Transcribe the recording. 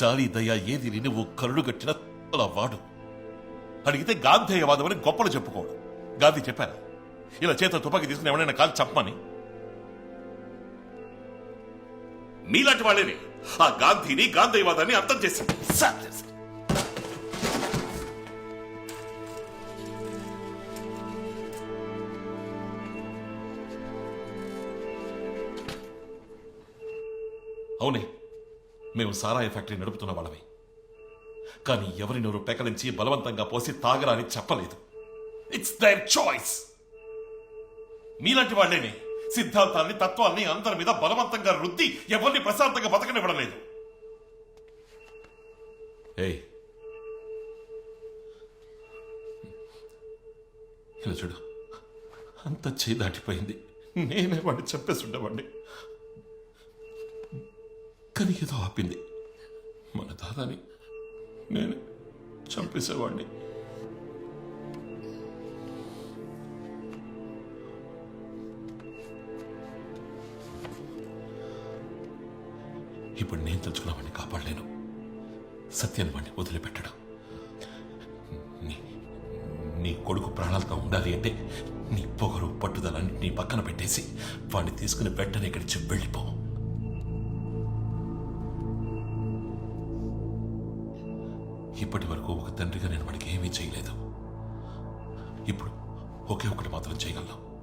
జాలి దయ ఏది లేని ఓ కరుడు గట్టిన అలా వాడు అడిగితే గాంధేయవాదం అని గొప్పలు చెప్పుకోడు. గాంధీ చెప్పారు ఇలా చేత తుపాకీ తీసుకుని ఎవరైనా కాలు చెప్పమని మీలాంటి వాళ్ళేనే. ఆ గాంధీని గాంధేయవాదాన్ని అర్థం చేసింది. అవునే. మేము సారాయి ఫ్యాక్టరీ నడుపుతున్న వాళ్ళమే. కానీ ఎవరి నోరు పెకలించి బలవంతంగా పోసి తాగరా అని చెప్పలేదు. ఇట్స్ దైర్ చాయిస్ మీలాంటి వాళ్ళేనే సిద్ధాంతాన్ని తత్వాన్ని అందరి మీద బలవంతంగా రుద్ది ఎవరిని ప్రశాంతంగా బతకనివ్వడలేదు ఏయ్. ఇలా చూడు. అంత చేయి దాటిపోయింది నేనే వాడిని చెప్పేసి ఉండేవాడిని. కానీ ఏదో ఆపింది. మన దాదాని నేను చంపేసేవాడిని ఇప్పుడు నేను తలుచుకున్న వాడిని కాపాడలేను. సత్యాన్ని వాడిని వదిలిపెట్టడం. నీ నీ కొడుకు ప్రాణాలతో ఉండాలి అంటే నీ పొగరు పట్టుదలని నీ పక్కన పెట్టేసి వాడిని తీసుకుని వెంటనే ఇక్కడి నుంచి వెళ్ళిపోవు ఇప్పటి వరకు ఒక తండ్రిగా నేను వాడికి ఏమీ చేయలేదు. ఇప్పుడు ఒకే ఒకటి మాత్రం చేయగలను.